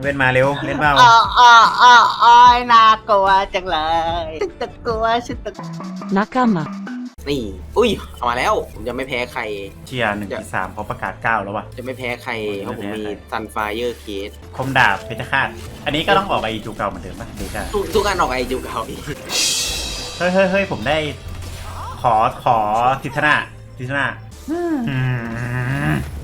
เว้นมาเร็วเล่นเปล่าอ๋ออ๋ออ๋ออ๋อน่ากลัวจังเลยฉันตะกลัวฉันตะ仲間นี่ อุ้ยเอามาแล้ว ผมจะไม่แพ้ใคร เชียร์หนึ่งที่สามเขาประกาศเก้าแล้ววะจะไม่แพ้ใครเพราะผมมีไม่แพ้ใครซันไฟเออร์เคสคมดาบเพชรฆาตอันนี้ก็ต้องออกไอจูเก่าเหมือนเดิมป่ะเดชาทุกทุกอันออกไอจูเก่าอีกเฮ้ยเฮ้ยเฮ้ยผมได้ ขอขอทิศนาทิศนาอืม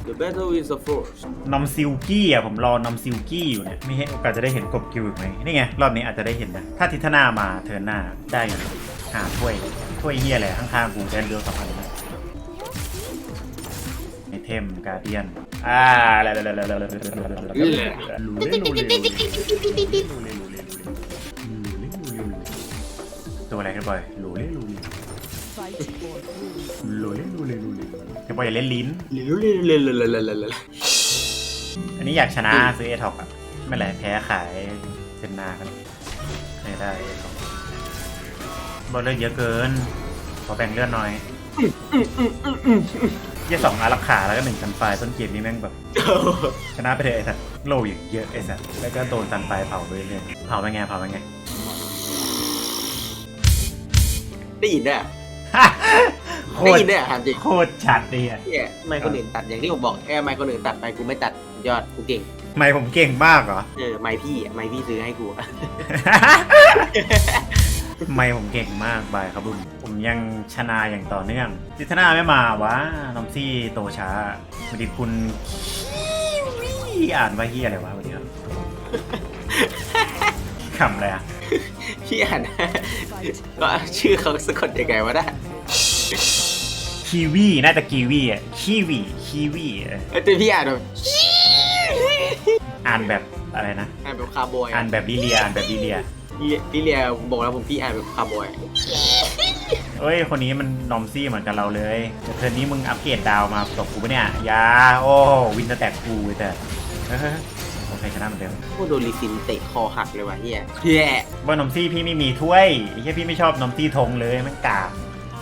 The battle is a force นอมซิลกี้อะผมรอนอมซิลกี้อยู่เนี่ยไม่ให้โอกาสจะได้เห็นกบกิวอีกไหมนี่ไง รอบนี้อาจจะได้เห็นนะ ถ้าทิศนามาเทินหน้าได้อยู่หาถ้วยถ้วยเฮียอะไรข้างๆกูแทนเรือสองพันนะไอเทมการเดียนอ่าแล้วแล้วแล้วแล้วแล้วตัวอะไรกันบ่อยหลูเล่หลูเล่หลูเล่หลูเล่ห อย่าบอกอย่าเล่นลิ้นลิ้นเล่นๆๆๆอันนี้อยากชนะซื้อเอท็อปอะไม่แหละแพ้ขายเซนนาครับไม่ได้เอท็อปบอลเล่นเยอะเกิน ขอแบ่งเลือดหน่อยเยี่สองอารักขาแล้วก็หนึ่งซันไฟต้นเกมนี้แม่งแบบ ชนะไปเลยไอ้สัตว์โลอย่างเยอะไอ้สัตว์แล้วก็โดนซันไฟเผาไปเรื่อยเผาไปไงเผาไปไงได้ยินได้ โคได้ตรยินด้วยอะถามจริงโคตรชัดเลยอะเนี่ยไม่คนอื่นตัดอย่างที่ผมบอกแค่ไม่คนอื่นตัดไปกูไม่ตัดยอดกูเก่งไม่ผมเก่งมากเหรอ เออไม่พี่อะไม่พี่ซื้อให้กูอะไม่ผมเก่งมากบายครับบุญผมยังชนะอย่างต่อเนื่องทิศนาไม่มาวะน้องซี่โตช้าสวัสดีคุณคีวี่อ่านว่าเฮียอะไรวะสวัสดีครับขำอะไรอะพี่อ่านว่าชื่อเขาสะกดยังไงวะนะ คีวีน่าจะกีวีอะคีวีคีวีเออเออแต่พี่อ่านแบบอ่านแบบอะไรนะ อ่านแบบคาร์บอยอ่านแบบลิเลียอ่านแบบลิเลียพี่พี่เรียบอกแล้วผมพี่อ่านแบบคาร์บอยเอ้ย คนนี้มันนอมซี่เหมือนกับเราเลยแต่เทอร์นนี้มึงอัปเกรดดาวมาตกกูปะเนี่ยอยาโอ้วินเตอร์แตกกูไอ้แต่เฮ้ยโอเคชนะเหมือนเดิมโคตรโดนลิซินเตะคอหักเลยว่ะเฮียเฮียว่านมซี่พี่ไม่มีถ้วยไอ้เหี้ยพี่ไม่ชอบนมซี่ทงเลยมันกาก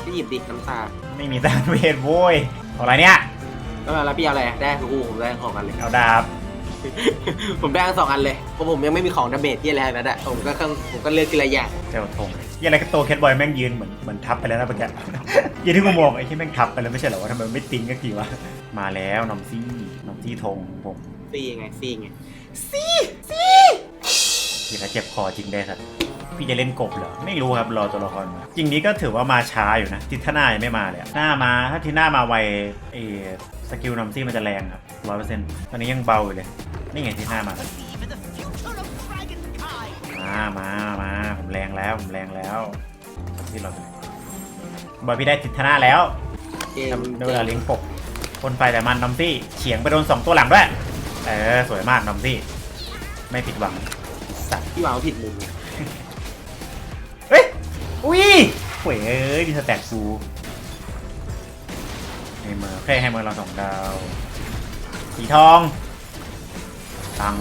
พี่หยิบดิน้ำตา ไม่มีตานเวทโว้ยเอาอะไรเนี่ย แล้วแล้วพี่เอาอะไรอะได้กูผมได้ของกันเลย เอาดาบ ผมได้ทั้งสองอันเลย เพราะผมยังไม่มีของดาเมจที่อะไรแล้วอะผมก็เครื่องผมก็เลือกทีละอย่างเจ้าทงเหี้ยอะไรก็โตแคทบอยแม่งยืนเหมือนเหมือนทับไปแล้วนะเมื่อกี้ ยืนที่กูมองไอ้ที่แม่งทับไปแล้วไม่ใช่เหรอวะทำไมไม่ติ้งกันทีวะ มาแล้วนมซี่นมซี่ทงผมฟรีไงฟรีไงพี่ถ้าเจ็บคอจริงได้สัตว์ พี่จะเล่นกบเหรอ ไม่รู้ครับรอตัวละครมาจริงนี้ก็ถือว่ามาช้าอยู่นะ ทิศหน้ายังไม่มาเลยอะหน้ามาถ้าทิศหน้ามาไวเออสกิลนำซี่มันจะแรงครับร้อยเปอร์เซ็นต์ตอนนี้ยังเบาอยู่เลย นี่ไงทิศหน้ามาแล้วมามามาผมแรงแล้วผมแรงแล้วที่เราบอยพี่ได้ทิศหน้าแล้วเกมได้เวลาเลี้ยงกบคนไฟแต่มันนำซี่เฉียงไปโดนสองตัวหลังด้วยเออสวยมากนำซี่ไม่ผิดหวังสัตว์พี่วางผิดมุมไงเฮ้ย อุ้ยโวยเอ้ยดีสแต็กกูให้เมอร์แค่ให้เมอร์เราสองดาว สีทอง ตัง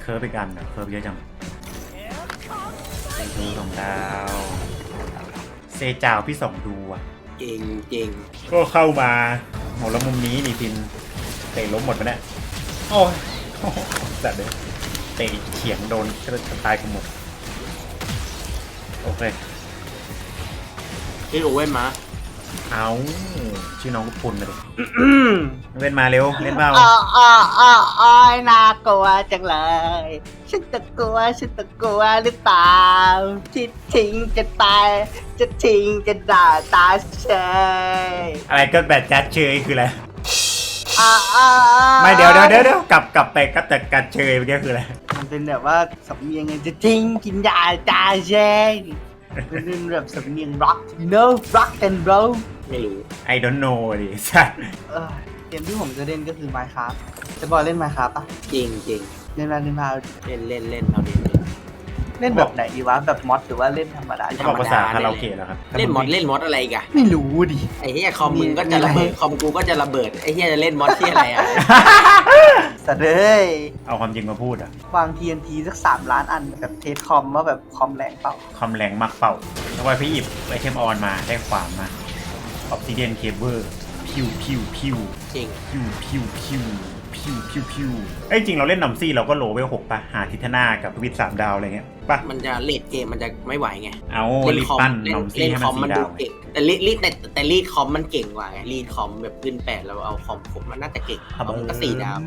เคิร์ฟไปกันนะเคิร์ฟเยอะจังสีสองดาว เซจาวพี่สองดูอะ เก่งเก่งก็เข้ามาหมดแล้วมุมนี้นี่พิน เตะล้มหมดไปแล้วโอ้ยโอ้โหสัตว์เลยเตะเฉียงโดนก็จะตายกูหมด โอเค พี่โอเว่นมาเอาชื่อน้องก็พุนมาดิเว้นมาเร็ว เล่นเปล่าอ๋ออ๋ออ๋ออ๋อน่ากลัวจังเลย ฉันตะกลัว ฉันตะกลัวหรือเปล่าที่ทิ้งจะตาย จะทิ้งจะด่าตาเฉยอะไรก็แบบจัดเชยคืออะไรอ๋ออ๋ออ๋อไม่เดี๋ยวเดี๋ยวเดี๋ยวเดี๋ยวกลับกลับไปก็แต่กัดเชยเมื่อกี้คืออะไรมัน เป็นแบบว่าสำเนียงไงจะทิ้งกินยาตาเฉยมันเป็นแบบสำเนียง rock you know rock and roll ไม่รู้ I don't know ดิสัตว์เออเกมที่ผมจะเล่นก็คือ Minecraft จะบอกเล่น Minecraft ปะจริงจริงเล่นมาเล่นมาเล่นเล่นเล่นเอาเล่น เล่นแบบไหนดีวะแบบมอดหรือว่าเล่นธรรมดา เขาบอกภาษาคาราโอเกะแล้วครับเล่นมอดเล่นมอดอะไรอีกอะไม่รู้ดิ ไอ้เหี้ยคอมมึงก็จะระเบิดคอมกูก็จะระเบิดไอ้เหี้ยจะเล่นมอดที่อะไรอะสัตว์เอ้ยเอาความจริงมาพูดอะวาง TNT สักสามล้านอันแบบเทสคอมว่าแบบคอมแรงเปล่าคอมแรงมักเป่าแล้วไว้พี่อิบไอเทมออนมาได้ขวานมาออ s ซิเดียนเคเบิลพิวพิวพิวจริงพิวพิวพิว พิวพิวพิวเอ้ยจริงเราเล่นนอมซี่เราก็โลเวลหกปะหาทิทนากับวิทสามดาวอะไรเงี้ยปะมันจะเลดเกมมันจะไม่ไหวไงเอาเล่นลิคอมปั้นเล่นนอมซี่เล่นให้คมัอนมสีมันดาดูวเก่งแต่ลีลีดแต่แต่ลีดคอมมันเก่งกว่าไงลีดคอมแบบขึ้นแปดแล้วเอาคอมผมมันน่าจะเก่งคอมก็สี่ดาว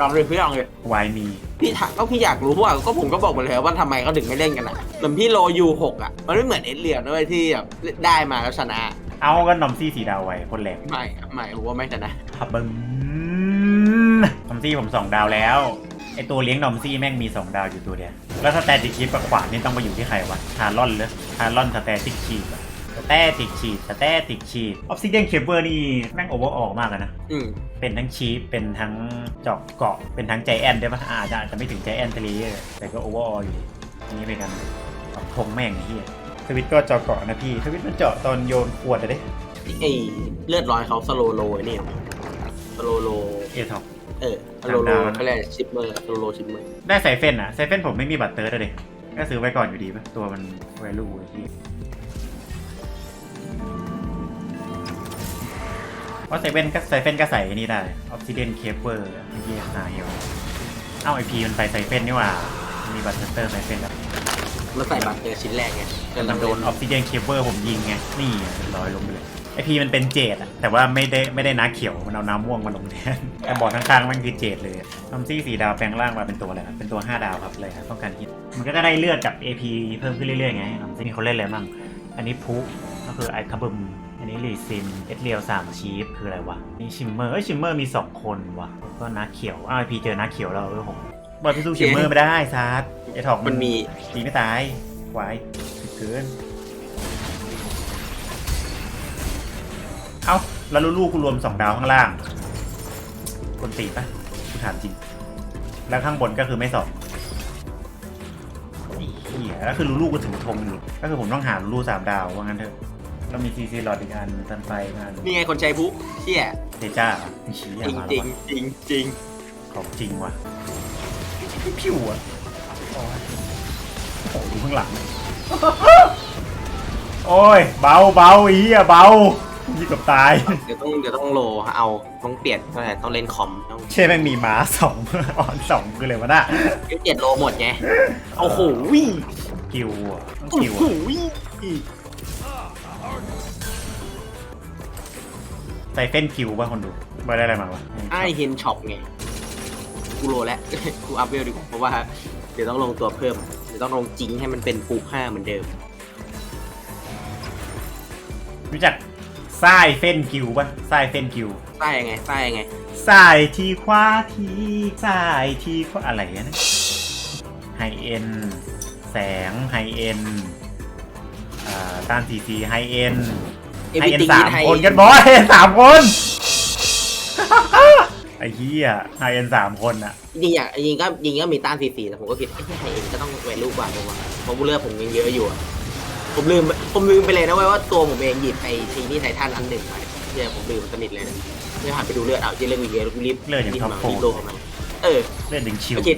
ลองเลยพี่ลองเลย วายมีพี่ถามก็พี่อยากรู้ว่าก็ผมก็บอกมาแล้วว่าทำไมเขาถึงไม่เล่นกันอะเหมือนพี่โลยูหกอะ มันไม่เหมือนเอเลียนด้วยที่แบบได้มาแล้วชนะ เอาก็นอมซี่สีดาวไว้คนแหลกไม่ไม่ผมว่าไม่ชนะฮับบึม นอมซี่ผมสองดาวแล้วไอตัวเลี้ยงนอมซี่แม่งมี 2 ดาวอยู่ตัวเดียว แล้วสแตติกชีพกับขวานนี่ต้องไปอยู่ที่ใครวะทารอนเลยทารอนสแตติกชีพสแตติกชีพสแตติกชีพออฟซิเดียนเคเบิลนี่แม่งโอเวอร์ออกมากเลยนะอืมเป็นทั้งชีฟเป็นทั้งเจอกเกาะ เป็นทั้งใจแอนได้ปะอาจจะอาจจะไม่ถึงใจแอนทะเลแต่ก็โอเวอร์อออยู่อันนี้เป็นกันสองธงแม่งไอ้เหี้ยทวิตก็เจาะเกาะนะพี่ทวิตมันเจาะตอนโยนขวดอะเด้ไอเลือดร้อยเขาสโลโลนี่สโลโลเอท็อปเออสโลโลดาวนะเขาเรียกชิปเมอร์สโลโลชิปเมอร์ได้ไซเฟนอะไซเฟนผมไม่มีบัตรเติร์ดอะเด็ก็ซื้อไว้ก่อนอยู่ดีปะตัวมันไวลูไอ้ที่เพราะไซเฟนก็ไซเฟนก็ใส่อันนี่ได้ออฟซิเดนเคเบิลเยี่ยหาเฮลเอ้าไอพีมันไปไซเฟนนี่หว่ามันมีบัตรเตอร์ไซเฟนแล้วมันใส่บัตรเจอชิ้นแรกไงแต่มันโดนออฟซิเดนเคเบิลผมยิงไง นี่อะเรียบร้อยลงไปเลย ไอพีมันเป็นเจดอะแต่ว่าไม่ได้ไม่ได้น้าเขียวมันเอาน้ำม่วงมาลงแทนแต่บอร์ดข้างๆมันคือเจดเลยทอมซี่สีดาวแปลงร่างมาเป็นตัวอะไรนะเป็นตัว 5 ดาวครับเลยครับต้องการฮิตมันก็จะได้เลือดกับ AP เพิ่มขึ้นเรื่อยๆไงทอมซี่เขาเล่นอะไรบ้างอันนี้พุก็คือไอคับบึมอันนี้ลีซินเอสเรียวสามชีฟคืออะไรวะนี่ชิมเมอร์เอ้ยชิมเมอร์มี 2 คนวะแล้วก็น้าเขียวอ้าวไอพีเจอน้าเขียวแล้วเออผมบอลพิสูชิมเมอร์ไม่ได้ซาร์ไอถอกมันมีตีไม่ตายควายถึกเกิน แล้วลูกๆกูรวมสองดาวข้างล่างคนตีปะกูถามจริง แล้วข้างบนก็คือไม่สองไอ้เหี้ยแล้วคือลูกๆกูถือธงอยู่ก็คือผมต้องหาลูกๆสามดาวว่างั้นเถอะแล้วมีซีซีหลอดอีกอันตันไฟอีกอันนี่ไงคนใช้ผู้เชี่ยเทจ้ามีชี้จอะริงมาจริแล้วงวะจริงจริงของจริงว่ะผิวอะโอ้ยโอ้โหดูข้างหลัง โอ้ย เบาเบาอีอะเบา ยี่กับตาย เดี๋ยวต้องเดี๋ยวต้องโลเอาต้องเปลี่ยนต้องอะไรต้องเล่นคอมต้องเช่แม่งมีม้าสอง ออนสองคือเลยวะน่ะเจ็ดโลหมดไงโอ้โหวิ่งกิวอะต้องโอ้กิวโหอะวิ่งไซเฟนกิวป่ะคนดูมาได้อะไรมาวะไอเฮนช็อปไงกูโลแล้ว กูอัพเวลดีกว่าเพราะว่าเดี๋ยวต้องลงตัวเพิ่มเดี๋ยวต้องลงจิงให้มันเป็นปูห้าเหมือนเดิม รู้จัก ไซเฟนกิวป่ะไซเฟนกิวใต้ยังไงใต้ยังไงสายทีขวาทีสายทีขวาอะไรอะนะไฮเอ็นแสงไฮเอ็นอ่าต้านซีซีไฮเอ็นไฮเอ็น Everything สาม in high คน end กันบอยสามคนไอ้เหี้ยไฮเอ็นสามคนอะจริงๆอะจริงๆก็จริงๆก็มีต้านสีสีแต่ผมก็คิดไอ้ที่ไฮเอ็นก็ต้องแวลูกว่าผมว่าเพราะเลือดผมยังเยอะอยู่อะผมลืม ผมลืมไปเลยนะเว้ยว่าตัวผมเองหยิบไอ้ทีนี่ไททันอันหนึ่งไปเนี่ยผมลืมสนิทเลยนะไม่หันไปดูเลือดเอาเจเรื่องมีเยอะกูรีบเลือดอย่างรีบท็อปมาโฟรีบโลกมาเออ เล่นดึงชิวโอเค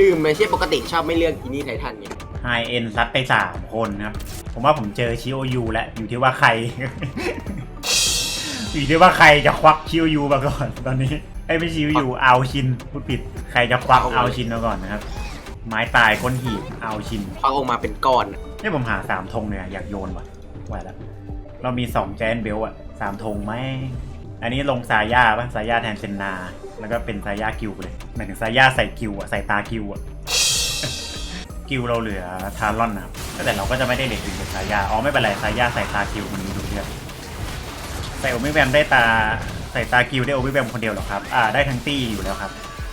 ลืมไปใช่ปกติชอบไม่เลือกทีนี่ไททันไงไฮเอ็นซัดไปสามคนครับ ผมว่าผมเจอชิโอยูแล้วอยู่ที่ว่าใคร อยู่ที่ว่าใครจะควักชิโอยูมาก่อนตอนนี้ไอ้ยไม่ชิโอยูเอาชินพูดผิดใครจะควักเอาชินมาก่อนนะครับ ไม้ตายก้นหีบเอาชินควักออกมาเป็นก้อน นี่ผมหาสามธงเนี่ยอยากโยนว่ะไหวแล้ว เรามีสองแจนเบลอะสามธงไหม อันนี้ลงสายาป่ะสายาแทนเซนนา แล้วก็เป็นสายากิวเลยหมายถึงสายาใส่กิวอะใส่ตากิวอะกิวเราเหลือทารอนนะครับแต่เราก็จะไม่ได้เด็ดถึงกับสายาอ๋อไม่เป็นไรสายาใส่ตากิวมันมีดูเยอะใส่โอมิแวมได้ตาใส่ตากิวได้โอมิแวมคนเดียวหรอครับอ่าได้ทั้งตี้อยู่แล้วครับ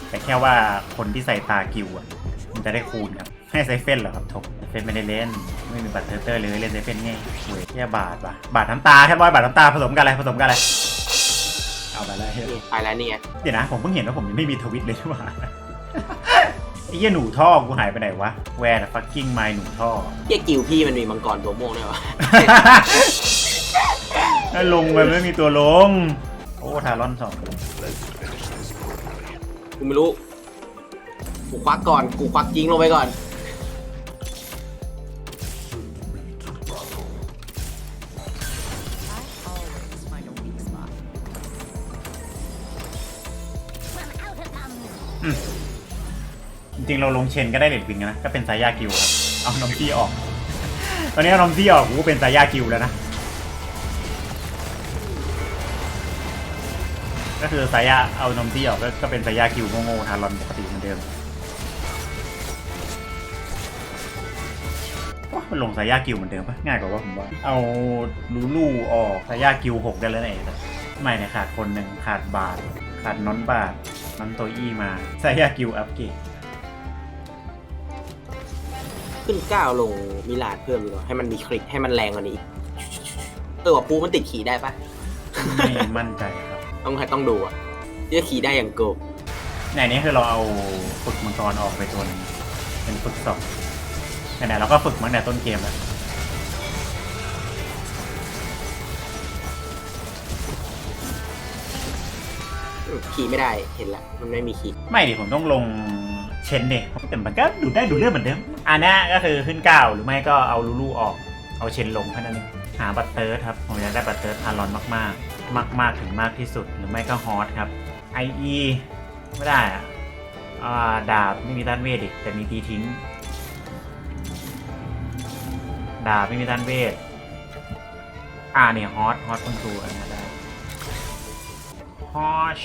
แต่แค่ว่าคนที่ใส่ตากิวอะมันจะได้คูณครับให้ไซเฟนเหรอครับทบ นไม่ได้เล่น ไม่มีบัตรเทอร์เตอร์เลยเล่นไซเฟนไงเว้ยแค่บาทว่ะบาทน้ำตาแค่ร้อยบาทน้ำตาผสมกันอะไรผสมกันอะไรเอาไปเลยนี่ไปแล้วนี่ไงเดี๋ยวนะผมเพิ่งเห็นว่าผมยังไม่มีทวิตเลยใช่ไหมไอ้เหี้ยหนูท่อกูหายไปไหนวะ Where the fucking my หนูท่อเฮียกิวพี่มันมีมังกรตัวม่วงด้วยวะถ้าลงไปไม่มีตัวลง โอ้ทารอนสองกูไม่รู้ กูควักก่อน กูควักยิงลงไปก่อน ริงเราลงเชนก็ได้เลดวิงนะ ก็เป็นสายยากิวครับ เอานอมซี่ออก ตอนนี้เอานอมซี่ออกกูเป็นสายยากิวแล้วนะ ก็คือสายยาเอานอมซี่ออกก็ก็เป็นสายยากิวโง่ๆทารอนปกติเหมือนเดิมมันลงสายยากิวเหมือนเดิมปะง่ายกว่าว่าผมว่า เอาลูลูออกสายยากิวหกได้แล้วเองไม่เนี่ยขาดคนหนึ่งขาดบาท ขาดน้อนบาทน้อนโตอี้มาสายยากิวอัพเกรด ขึ้นก้าวลงมิลาดเพิ่มดีกว่าให้มันมีคลิกให้มันแรงกว่านี้อีกเออว่าปูมันติดขี่ได้ปะไม่มั่นใจครับต้องให้ต้องดูอะจะขี่ได้อย่างโกบในนี้คือเราเอาฝึกมังกรออกไปตัวหนึงเป็นฝึกสองไหนๆเราก็ฝึกมาตั้งแต่ต้นเกมแล้วอืมขี่ไม่ได้เห็นละมันไม่มีขี่ไม่ดิผมต้องลง เชนเนี่ยแต่มันก็ดูได้ดูเรื่องเหมือนเดิมอันนี้ก็คือขึ้นเก้าหรือไม่ก็เอาลูลูออกเอาเชนลงแค่นั้นเองหาบัตเตอร์ครับผมอยากได้บัตเตอร์ทารอนมากๆ มาก ๆ ถึงมากที่สุดหรือไม่ก็ฮอตครับ IE ไม่ได้อะอ่าดาบไม่มีต้านเวทอีกแต่มีตีทิ้ง ดาบไม่มีต้านเวทอ่าเนี่ยฮอตฮอตคนดูอันนี้ได้ฮอช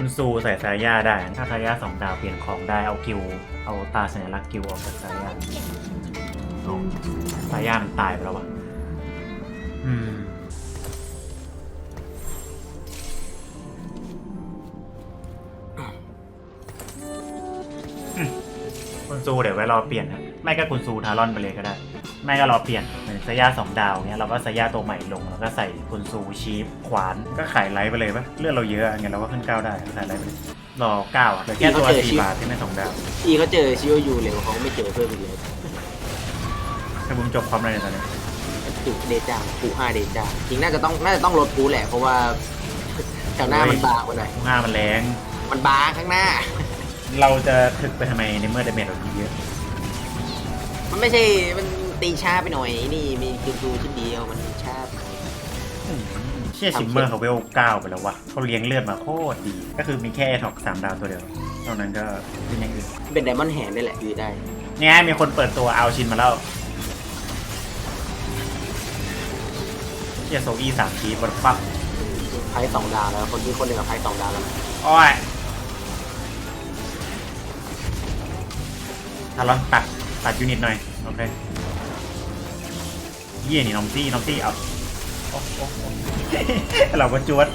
คุณซูใส่สายยาได้ ถ้าสายยาสองดาวเปลี่ยนของได้เอากิว เอาตาสัญลักษณ์กิวออกจากสายาเอาสายามันตายไปแล้ววะอืมคุณซูเดี๋ยวไว้รอเปลี่ยนครับไม่ก็คุณซูทารอนไปเลยก็ได้ ไม่ก็รอเปลี่ยนเหมือนสายาสองดาวเนี้ยเราก็สายาตัวใหม่ลงแล้วก็ใส่คุณซูชีฟขวานก็ขายไลท์ไปเลยปะเลือดเราเยอะงั้นเราก็ขึ้นเก้าได้ขายไลท์ไปเลยรอเก้าอะเหลือแค่ตัวสี่บาทที่ไม่สองดาวอีเขาเจอชิโอยูเร็วเขาไม่เจอเพิ่มอีกเลยถ้าบุมจบความอะไรในตอนนี้ถูกเดจาผูห้าเดจาจริงน่าจะต้องน่าจะต้องลดปูแหละเพราะว่าแถวหน้ามันบางไปหน่อยผู้ห้ามันแรงมันบางข้างหน้า เราจะถึกไปทำไมในเมื่อเดเมจเราเยอะมันไม่ใช่มัน ตีช้าไปหน่อยนี่มีคิวดูชิ้นเดียวมันช้าไปหน่อยอืมเชี่ยชิมเมอร์เขาเวลเก้าไปแล้ววะเขาเลี้ยงเลือดมาโคตรดี ก็คือมีแค่ท็อกสามดาวตัวเดียวนอกนั้นก็เป็นอย่างอื่นเป็นไดมอนด์แฮนด์นี่แหละยืดได้เนี่ยมีคนเปิดตัวเอาชินมาแล้วเชี่ยโซอี้สามทีบนปั๊บไพ่สองดาวแล้วคนที่คนหนึ่งกับไพ่สองดาวแล้วนะโอ้ยทารอนตัดตัดยูนิตหน่อย โอเค เยี่ยนี่น้องซี่น้องซี่เอาเราก็จวด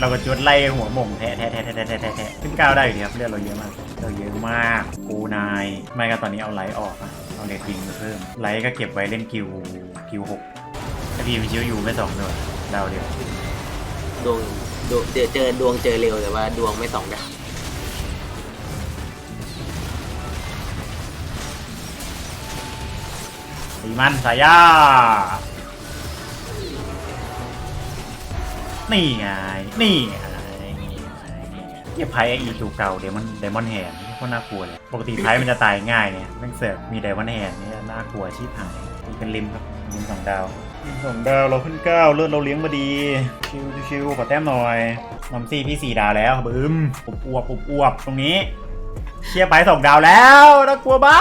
เราก็จวดไล่หัวหม่งแท้แท้แท้แท้แท้แท้ขึ้นก้าวได้อยู่ดีครับเลือดเราเยอะมากเราเยอะมากกูนายไม่ก็ตอนนี้เอาไลท์ออกอะเอาเลติงเพิ่มไลท์ก็เก็บไว้เล่นกิวกิวหกถ้าพี่มีเชียวอยู่ไม่สองด้วยดาวเดียวดวงดวงเจอเจอดวงเจอเร็วแต่ว่าดวงไม่สองดา ตีมันสายยานี่ไง นี่ไงเกียไพ่อีตูเก่าเดมอนเดมอนแฮนก็น่ากลัวเลย ปกติไพ่มันจะตายง่ายเนี่ยแม่งเสือกมีเดมอนแฮนนี่น่ากลัวชีพหายตีเป็นริมครับริมสองดาวริมสองดาวเราขึ้นเก้าเลือดเราเลี้ยงมาดี ชิวชิวๆขอแต้มหน่อยน้ำซี่พี่สี่ดาวแล้วบึ้มปุบอวบปุบอวบตรงนี้เชียร์ไปสองดาวแล้วน่ากลัวบ้า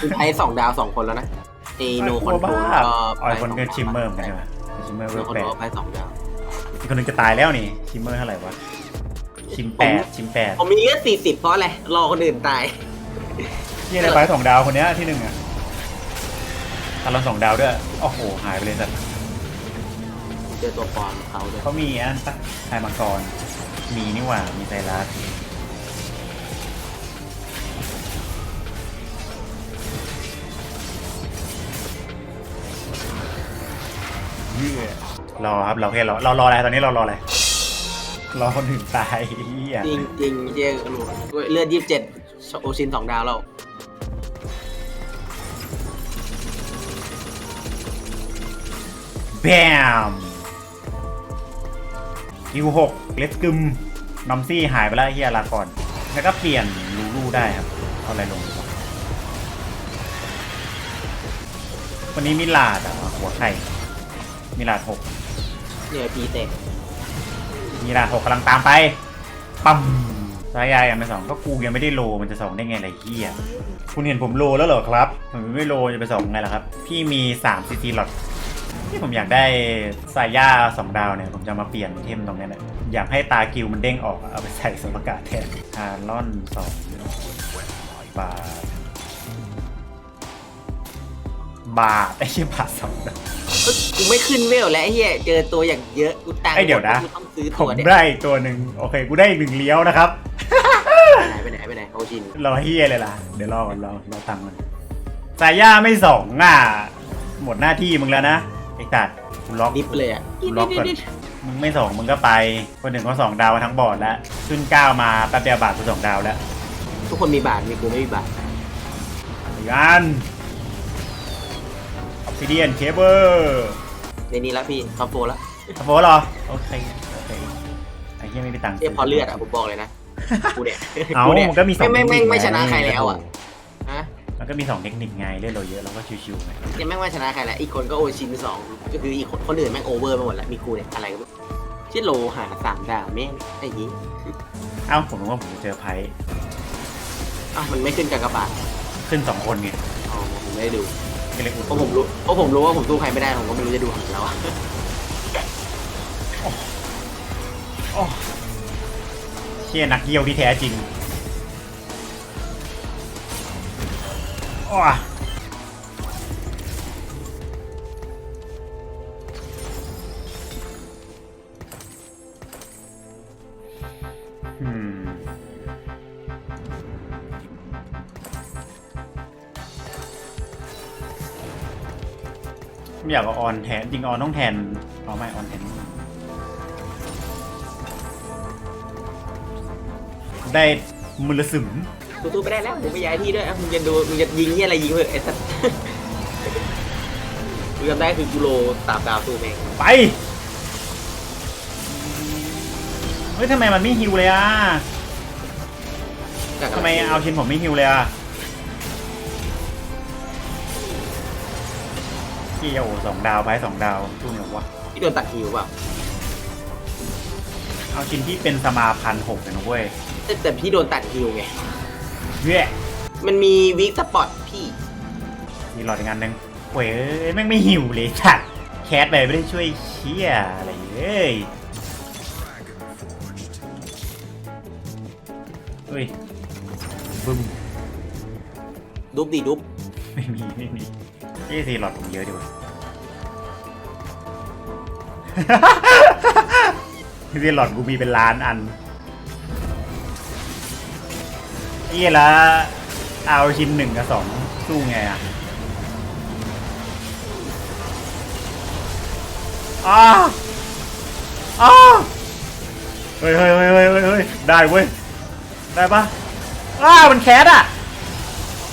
คือไพ่สองดาวสองคนแล้วนะ ไอโนคอนโทรลก็อ๋อคนก็ชิมเมอร์เหมือนกันใช่ไหมชิมเมอร์เวโนลคอนแปโทรดลไพ่สองดาวอีกคนหนึงจะตายแล้วนี่ชิมเมอร์เท่าไหร่วะชิมแปดชิมแปดผมมีแค่สี่สิบเพราะอะไรรอคนอื่นตาย ที่ได้ไปสองดาวคนเนี้ยที่หนึ่งอะตอนเราสองดาวด้วยโอ้โหหายไปเลยสัตว์เจอตัวปลอมเขาด้วยเขามีอันปะไทยมังกรมีนี่หว่ามีไซรัส เยื่อรอครับเราแค่รอเรารออะไรตอนนี้เรารออะไรรอคนอื่นตายเหี้ยจริงจริงๆเจ๊รู้เลือดยี่สิบเจ็ดโอชินสองดาวแล้วแบมคิวหกเลสกึมนอมซี่หายไปแล้วเฮียลาก่อน แล้วก็เปลี่ยนลูลูได้ครับเอาอะไรลงดีวะวันนี้มิลาดอะหัวไข่ มิลาดหกเนี่ยพีเตะมิลาดหกกำลังตามไป ปั๊มสายยายอันไปสองก็กูยังไม่ได้โลมันจะสองได้ไงไรเฮียคุณเห็นผมโลแล้วเหรอครับ ผมไม่โลจะไปสองไงล่ะครับ พี่มี3ซีซีหลอดที่ผมอยากได้สายย่าสองดาวเนี่ย ผมจะมาเปลี่ยนเทมตรงนี้แหละอยากให้ตากิวมันเด้งออกอะเอาไปใส่สมการแทนฮาร์ลอนสองบาท บาทไอ้เชี่ยบาทสองดาว ก็กูไม่ขึ้นเวลแล้วไอ้เหี้ยเจอตัวอย่างเยอะกูตังค์ไอ้เดี๋ยวนะ กูต้องซื้อผตัวมเนี่ยได้อีกตัวหนึ่งโอเค กูได้อีกหนึ่งเลี้ยวนะครับ ไปไหนไปไหนไปไหนโอชินรอเฮียเลยล่ะ เดี๋ยวรอก่อนรอรอตังค์มันสายย่าไม่สองอะ หมดหน้าที่มึงแล้วนะ ไอ้ตัดกูล็อก ดิฟเลยอะกูล็อกก่อน มึงไม่สองมึงก็ไป คนหนึ่งก็สองดาวทั้งบอร์ดแล้วขึ้นเก้ามาแป๊บเดียวบาทกูสองดาวแล้วทุกคนมีบาทมีกูไม่มีบาทอีกอันออฟ ซิเดียนเคเบิลในนี้แล้วพี่คอมโฟแล้วสโฟเหรอ โอเค โอเคไอ้เหี้ยไม่มีตังค์เรียกพอเลือดอะผมบอกเลยนะกูเนี่ยเอากูเนี่ยมันก็มีสองไม่ไม่เทคไม่นิคไม่ชนะไงใครแล้วอะฮะมันก็มีสองเทคนิคไงเล่นเราเยอะเราก็ชิวๆไงยังแม่งไม่ชนะใครแล้วอีกคนก็โอชินสองก็คืออีกคนคนอื่นแม่งโอเวอร์ไปหมดแล้วมีกูเนี่ยอะไรก็ไม่รู้ชื่อโลหาสามดาวแม่งไอ้ยี่เอ้าผมรู้ว่าผมจะเจอไพ่อ้าวมันไม่ขึ้นกากบาทขึ้นสองคนไง อ๋อผมไม่ได้ดู ก็เลยอุดเพราะผมรู้เพราะผมรู้ว่าผมสู้ใครไม่ได้ผมก็ไม่รู้จะดูของเราอะโอ้เชี่ยนักเยี่ยวที่แท้จริงโอ้อ อยากเอาออนแทนจริงออนต้องแทนเอาไม่ออนแทนได้มือละสึมกูสู้ไม่ได้แล้วผมไม่ย้ายที่ด้วยอะมึงจะดูมึงจะยิงเนี่ยอะไรยิงเถอะไอ้สัสกูจำได้คือกูโลสามดาวสู้แม่งไป เฮ้ยทำไมมันไม่ฮิวเลยอะจากะรทำไมเอาชินผมไม่ฮิวเลยอะ เกี่ยวสองดาวไปสองดาวตู้เนี่ยวะพี่โดนตัดคิวเปล่าเอาชินที่เป็นสมาพันหกเลยนะเว้ยแต่แต่พี่โดนตัดคิวไงเฮ้ยมันมีวิกสปอตพี่ มีหลอดอีกงานหนึ่งเว้ยแม่งไม่หิวเลยจัดแคสไปไม่ได้ช่วยเชี่ยอะไรเลยเฮ้ยบึ้ม ดุบดีดุบไม่มีไม่มี ยี่สี่หลอดผมเยอะดีกว่า ยี่สี่หลอดกูมีเป็นล้านอันไอ้เหี้ยละเอาชิ้นหนึ่งกับสองสู้ไงอะอ้าอ้าเฮ้ยเฮ้ยเฮ้ยเฮ้ยเฮ้ยเฮ้ยได้เว้ย ได้ปะอ้ามันแคสอะ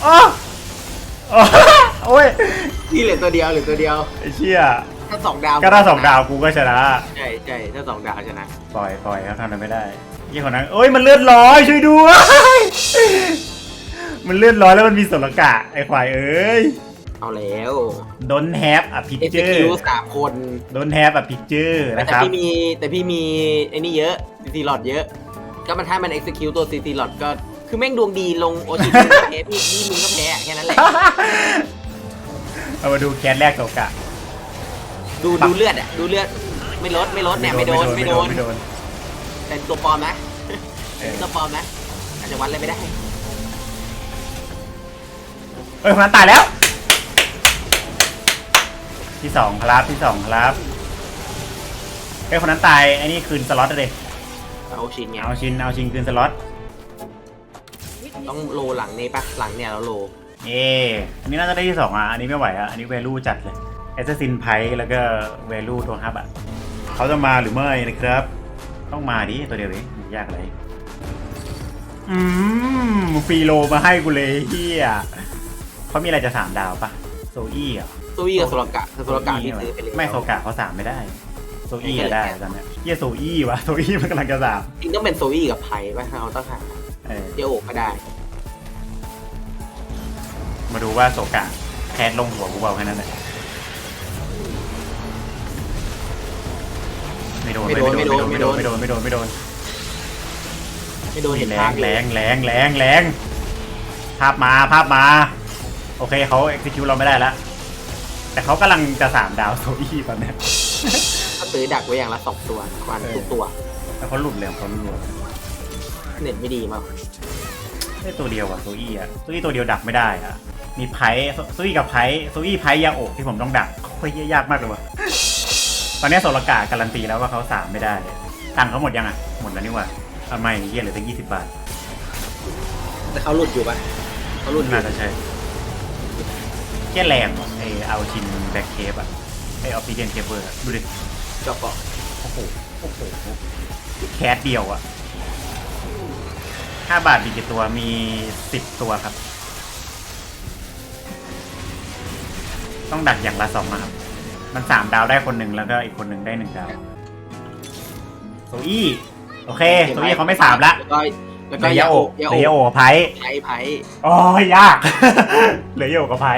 อ้าอ้า โอ้ยพี่เหลือตัวเดียวเหลือตัวเดียว ไอ้เชี่ยถ้าสองดาวก็ถ้าสองดาวกูก็ชนะใช่ใช่ถ้าสองดาวชนะปล่อยปล่อยเขาทำอะไรไม่ได้ยี่คนนั้นเอ้ยมันเลือดร้อยช่วยด้วยมันเลือดร้อยแล้วมันมีสลกะไอ้ควายเอ้ยเอาแล้ว Don't have a เอ็กซ์ picture คิวสามคน Don't have a picture แต่นะครับพี่มีแต่พี่มีไอ้นี่เยอะซีซีหลอดเยอะ ก็มันถ้ามัน execute ตัวซีซีหลอดก็คือแม่งดวงดีลงโอชิมึงก็แพ้พี่พี่มึงก็แพ้แค่นั้นแหละ เอามาดูแคสแรกโซกะดูดูเลือดอะดูเลือดไม่ลดไม่ลดเนี่ยไม่โดนไม่โดนไม่โดนเป็นตัวปลอมนะเออเป็นตัวปลอมนะอาจจะวัดอะไรไม่ได้เอ้ยคนนั้นตายแล้ว ที่สองครับที่สองครับเอ้ยคนนั้นตายไอ้นี่คืนสล็อตเลยเอาชินไงเอาชินเอาชินคืนสล็อตต้องโลหลังนี่ปะหลังเนี่ยเราโล เย่อันนี้น่าจะได้ที่สองอะ อันนี้ไม่ไหวอะ อันนี้ value จัดเลย Assassin p i แล้วก็ value ตัวฮับอะ เขาจะมาหรือไม่นะครับ ต้องมาดิตัวเดียวเองยากอะไร อืมฟรีโลมาให้กูเลยเฮียเขามีอะไรจะสามดาวปะโซอี้อะตัวอี้กับโซลกะแต่โซลกะที่ซื้อไปเลยไม่โซกะเขาสามไม่ได้ โซอี้อะได้ตอนเนี้ยเฮียโซอี้วะโซอี้มันกำลังจะสามจริงต้องเป็นโซอี้กับไพ่ปะเอาต้องหาเออเดี๋ยวโอกก็ได้ มาดูว่าโซกะแคสลงหัวกูเบาแค่นั้นแหละไม่โดนไม่โดนไม่โดนไม่ไม่โดโดนนไม่โดนไม่โดนไม่โดนไม่โดนเห็นแรทางงแรงแรงแรงแรงภาพมาภาพมา โอเคเขา execute เราไม่ได้แล้วแต่เขากำลังจะสามดาวโซอี้ตอนเนี้ย ก็ซื้อดักไว้อย่างละสองตัววันทุกตัว แล้วเขาหลุดเลยเขาหลุด เน็ตไม่ดีมาก ได้ตัวเดียวอะโซอี้อะโซอี้ตัวเดียวดักไม่ได้อะมีไพ่โซอี้กับไพ่โซอี้ไพ่ยาโอกที่ผมต้องดักโอ้ยยากมากเลยวะตอนนี้โซลกาการันตีแล้วว่าเขาสามไม่ได้ตังค์เขาหมดยังอะหมดแล้วนี่หว่าทำไมเยี่ยเหลือตั้งยี่สิบบาทแต่เขาหลุดอยู่ปะเขาหลุดอยู่น่าจะใช่แค่แรงว่ะไอเอาชินแบ็คเคปอะไอออฟฟิเดียนเคเบิลดูดิจอกเกาะโอ้โหโอ้โหแคสเดียวอะ ห้าบาทมีกี่ตัวมีสิบตัวครับ ต้องดักอย่างละสองอะครับ มันสามดาวได้คนหนึ่งแล้วก็อีกคนหนึ่งได้หนึ่งดาวโซอี้โอเคโซอี้เขาไม่สามละแล้วก็แล้วเหก็ลือยาโอะยาเหลือยาโอะโอะไพ่ไพ่ไพ่อ๋อยาก เหลือยาโอะกับไพ่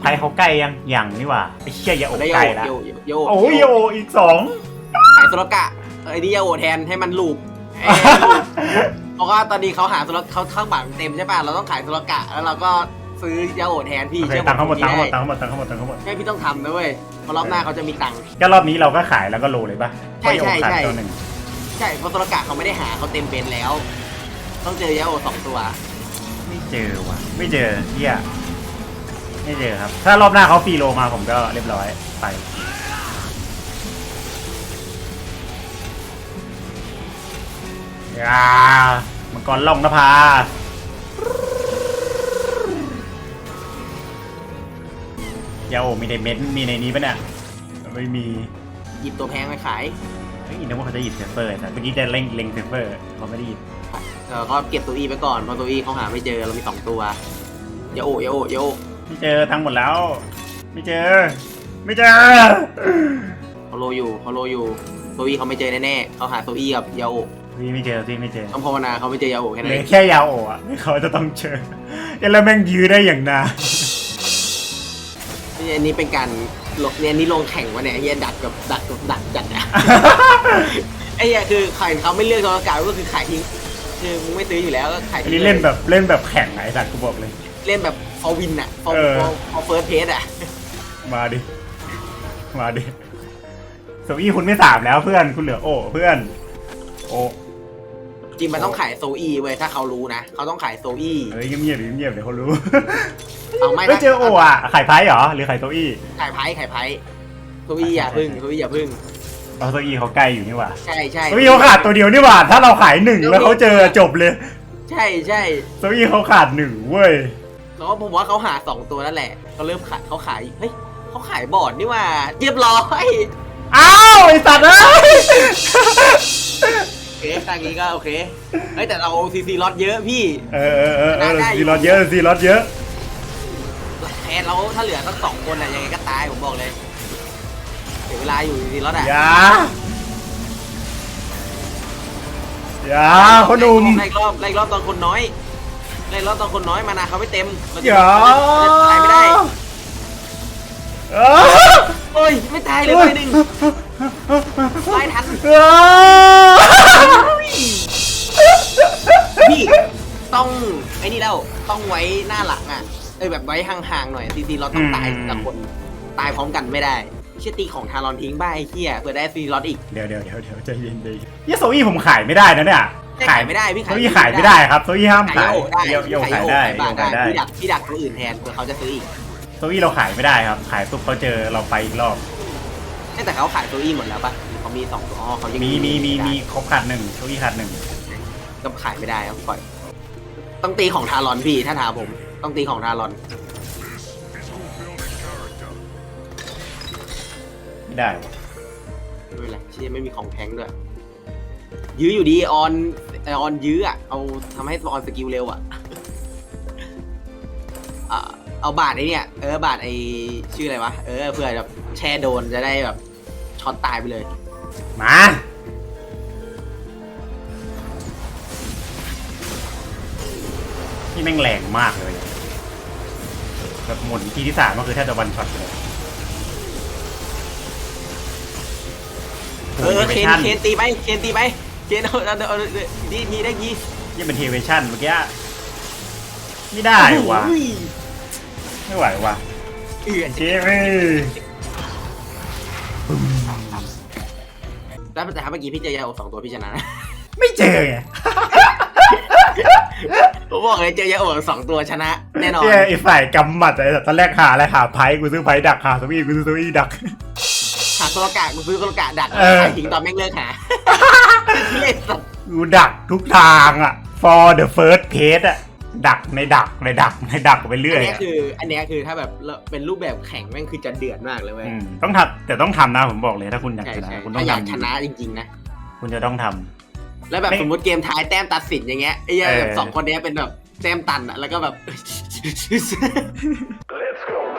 ไพ่เขาใกล้ยังยังนี่หว่าไอ้เชี่ยยาโอะได้ใกยาล้โอะละยาโอะยาโอะโอ้ยยาโอะอีกสองขายโซลกะไอ้นี่ยาโอะแทนให้มันลูปเอ้ยลูป เพราะว่าตอนนี้เขาหาโซลเขาข้างบัตรเต็มใช่ป่ะเราต้องขายโซลกะแล้วเราก็ซื้อยาโอะแทนพี่โอเคเชื่อผตังค์เขาหมดตังค์เขาหมดได้ตังค์เขาหมดตังค์เขาหมดตังค์เขาหมดใช่พี่ต้องทำนะเว้ยเพราะรอบหน้าเขาจะมีตังค์ ก็รอบนี้เราก็ขายแล้วก็โลเลยป่ะใช่ใช่เพราะยาโอะขาดใช่ ตัวหนึ่งใช่เพราะโซลกะเขาไม่ได้หาเขาเต็มเป็นแล้ว ต้องเจอยาโอะสองตัว ไม่เจอว่ะ ไม่เจอเฮียไม่เจอครับ ถ้ารอบหน้าเขาฟรีโลมาผมก็เรียบร้อยไป ย่ามังกรล่องนภายาโอมีในเม้นต์มีในนี้ปะเนี่ยไม่มีหยิบตัวแพงไปขายเฮ้ยนึกว่าเขาจะหยิบเซฟเฟอร์แต่เมื่อกี้จะเล็งเล็งเซฟเฟอร์เขาไม่ได้หยิบแล้วก็เก็บตัวอีไปก่อนเพราะตัวอีเขาหาไม่เจอเรามีสองตัวยาโอะยาโอะยาโอะไม่เจอตังค์หมดแล้ว ไม่เจอ ไม่เจอเขาโลอยู่เขาโลอยู่ตัวอีเขาไม่เจอแน่ๆเขาหาตัวอีกับยาโอะพี่ไม่เจอพี่ไม่เจอต้องภาวนาเขาไม่เจอยาโอะแค่เหนั้นลืเอองแค่ยาวโอะอะที่เขาจะต้องเจอแล้วแม่งยื้อได้อย่างนานนี่อันนี้เป็นการลงเนี่ยอันนี้ลงแข่งวะเนี่ยไอ้เฮียดักกับดักกับดักจัดนะ ไอ้เฮียคือใครเขาไม่เลือกตัวประกาศก็คือขายทิ้งคือมึงไม่ซื้ออยู่แล้วก็ขายอันทิ้งนี้เล่นแบบเล่นแบบแข่งไอ้สัตว์กูบอกเลย เล่นแบบฟอร์วินอะฟอร์เออ ฟอร์เฟิร์สเพสอะมาดิ มาดิโซอี้คุณไม่สามแล้วเพื่อนคุณเหลือโอ้เพื่อน โอ้ จริงมันต้องขายโซอีเว้ยถ้าเขารู้นะเขาต้องขายโซอีเฮ้ยเงียบๆดิเงียบๆเดี๋ยวเขารู้เอาไม่ไม่นะเจอโอ้อะขายไพ่เหรอหรือขายโซอี้ขายไพ่ขายไพ่โซอีอย่าพึ่งโซอีอย่าพึ่งเอาโซอี้เขาใกล้อยู่นี่หว่าใช่ใช่โซอี้เขาขาดตัวเดียวนี่หว่าถ้าเราขายหนึ่งแล้วเขาเจอจบเลยใช่ใช่โซอี้เขาขาดหนึ่งเว้ยแล้วก็ผมว่าเขาหาสองตัวนั่นแหละเขาเริ่มขายเขาขายเฮ้ยเขาขายบอร์ดนี่ว่าเรียบร้อยอ้าวไอสัตว์เอ้ยโอ เคทางนี้ก็โอเคเฮ้ยแต่เราซีซีล็อตเยอะพี่ เออเออเออเออได้อยู่ซีรอดเยอะซีรอดเยอะแทนเราถ้าเหลือสักสองคนอะยังไงก็ตายผมบอกเลยเดี๋ยวเวลาอยู่ซีซีล็อตอะอย่า อย่าพ่อหนุ่ม ไล่รอบไล่รอบตอนคนน้อยไล่รอบตอนคนน้อยมานาเขาไม่เต็มเราจะอย่า เราจะตายไม่ได้เออ โอ้ยไม่ตายเลยไปหนึ่งตายทันเออพี่ต้องไอ้นี่แล้วต้องไว้หน้าหลังอะเออแบบไว้ห่างๆหน่อยซีซีเราต้องตายแต่ละคนตายพร้อมกันไม่ได้เชี่ยตีของทารอนทิ้งบ้าไอ้เหี้ยเพื่อได้ซีล็อตอีกเดี๋ยวเดี๋ยวเดี๋ยวเดี๋ยวใจเย็นใจเย็นเหี้ยโซอี้ผมขายไม่ได้นะเนี่ยขายไม่ได้พี่โซขายอี้ขายไม่ได้ครับโซอี้ห้ามขายขายโยได้โยโยขายได้ขายโยบาทขายได้พี่ดักพี่ดักตัวอื่นแทนเพื่อเขาจะซื้ออีก โซอี้เราขายไม่ได้ครับ ขายปุ๊บเขาเจอเราไปอีกรอบแต่เขาขายตัวอี้หมดแล้วปะเขามีสองตัวอ๋อเขายังมีมีมีมีได้ครบขาดหนึ่งโซอี้ขาดหนึ่งก็ขายไม่ได้ครับปล่อย ต้องตีของทารอนพี่ถ้าถามผม ต้องตีของทารอนไม่ได้วะไม่เป็นไรเชี่ยไม่มีของแทงค์ด้วยยื้ออยู่ดีออนออนยื้ออะเอาทำให้ออนสกิลเร็วอะอะ เอาบาทไอ้เนี่ยเออบาทไอ้ชื่ออะไรวะเออเพื่อแบบแช่โดนจะได้แบบช็อตตายไปเลย มา นี่แม่งแรงมากเลยแบบหมุนทีที่สามก็คือแทบจะวันช็อตเลยเออเคนเคนตีไปเคนตีไปเคนเอาเอาเอาเอาดีทีได้ทียังเป็นเทเวชั่นเมื่อกี้ ไม่ได้วะโอ้ย ไม่ไหววะเอือนเจมี่แล้วแต่ถ้าเมื่อกี้พี่เจอยาโอสองตัวพี่ชนะนะ ไม่เจอไงผมบอกเลยเจอยาโอสองตัวชนะ แน่นอนเจอไอ้ฝ่ายกำหมัดไอ้สัตว์ตอนแรกหาอะไรหาไพ่กูซื้อไพ่ดักหาสวีกูซื้อสวีดัก หาโซโลกะกูซื้อโซโลกะดักเออ ขายทิ้งตอนแม่งเลิกหาเล่นสัตว์กูดักทุกทางอะ for the first page อะ ดักในดักในดักในดักไปเรื่ออันยเนี้ยอะคือ อันเนี้ยคือถ้าแบบเป็นรูปแบบแข่งแม่งคือจะเดือดมากเลยเว้ยมต้องทำแต่ต้องทำนะผมบอกเลยถ้าคุณอยากใช่ชนะใช่คุณต้อถ้างอยากทำชนะจริงๆนะ คุณจะต้องทแล้วแบบไม่สมมติเกมท้ายแต้มตัดสินอย่างเงี้ยไอ้เหี้ยเออ แบบสองคนเนี้ยเป็นแบบแต้มตันอะแล้วก็แบบ Let's go.